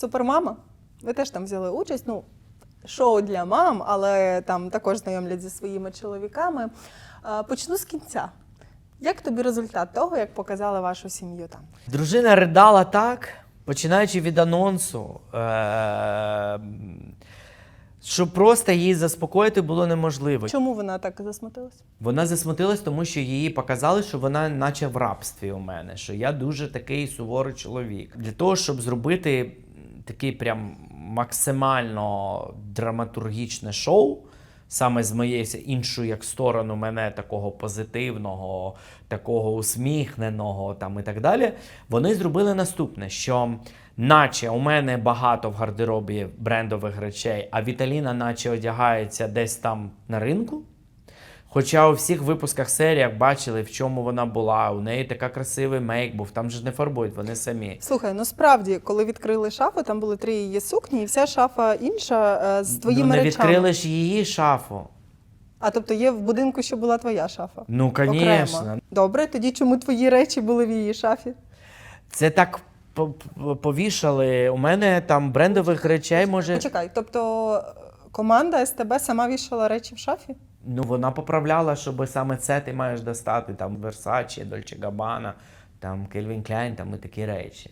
Супермама. Ви теж там взяли участь. Ну, шоу для мам, але там також знайомлять зі своїми чоловіками. Почну з кінця. Як тобі результат того, як показали вашу сім'ю там? Дружина ридала так, починаючи від анонсу, е- що просто її заспокоїти було неможливо. Чому вона так засмутилась? Вона засмутилась, тому що їй показали, що вона наче в рабстві у мене, що я дуже такий суворий чоловік. Для того, щоб зробити такий прям максимально драматургічне шоу, саме з моєї іншої як сторону мене такого позитивного, такого усміхненого там і так далі, вони зробили наступне: що наче у мене багато в гардеробі брендових речей, а Віталіна наче одягається десь там на ринку. Хоча у всіх випусках серіях бачили, в чому вона була. У неї така красивий мейк був, там же ж не фарбують, вони самі. Слухай, ну справді, коли відкрили шафу, там були три її сукні, і вся шафа інша е, з твоїми ну, не речами. відкрили ж її шафу. А тобто є в будинку, що була твоя шафа? Ну, звісно. Добре, тоді чому твої речі були в її шафі? Це так по- по- повішали. У мене там брендових речей може. Почекай, тобто команда СТБ сама вішала речі в шафі? Ну, вона поправляла, щоб саме це ти маєш достати. Там Versace, Dolce Gabbana, там Calvin Klein, там і такі речі.